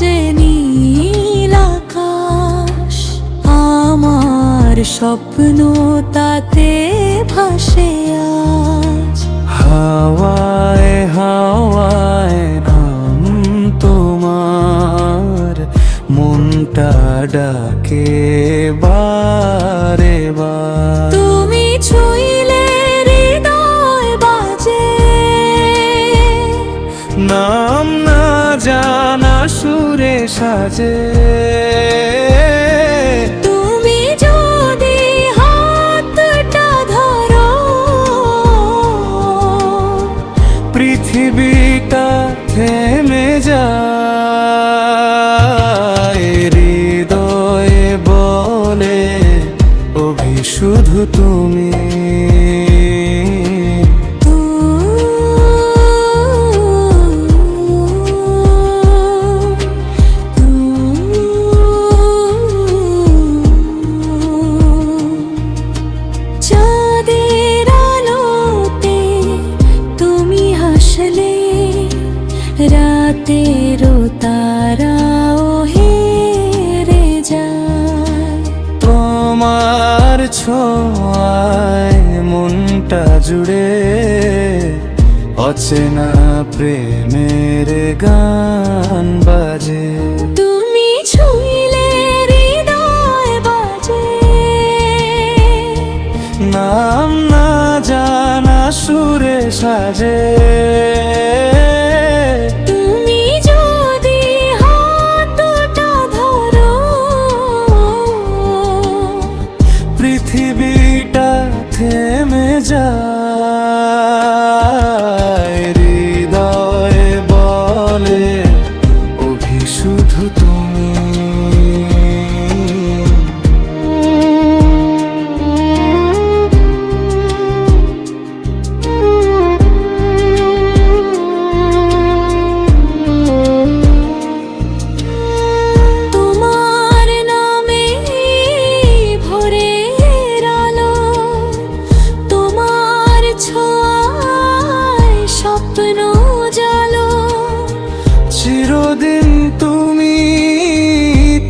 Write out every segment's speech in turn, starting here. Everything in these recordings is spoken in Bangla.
যে নীল আকাশ আমার স্বপ্ন তাতে ভাসে আজ। হাওয়ায় হাওয়ায় নাম তোমার মনটা ডাকে বারে বার। তুমি ছুঁ সাজে। তুমি যদি হাতটা ধরো পৃথিবীটা থেমে যায় হৃদয়ে বলে অভি শুধু তুমি। ছোঁয়ায় মনটা জুড়ে অচেনা প্রেমের গান বাজে। তুমি ছুঁইলে হৃদয় বাজে। নাম না জানা সুরে সাজে।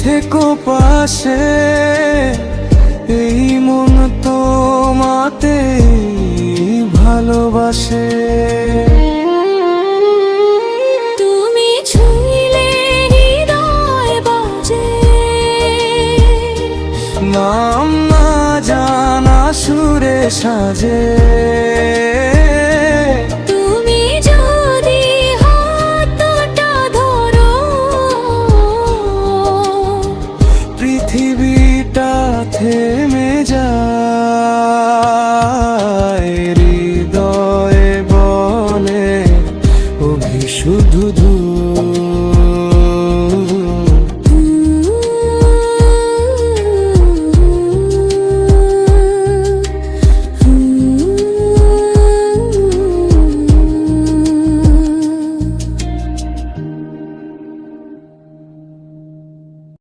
থেকো পাশে এই মন তোমাতে ভালোবাসে। তুমি ছুঁইলে হৃদয় বাজে। নাম না জানা সুরে সাজে। পৃথিবীটা থেকে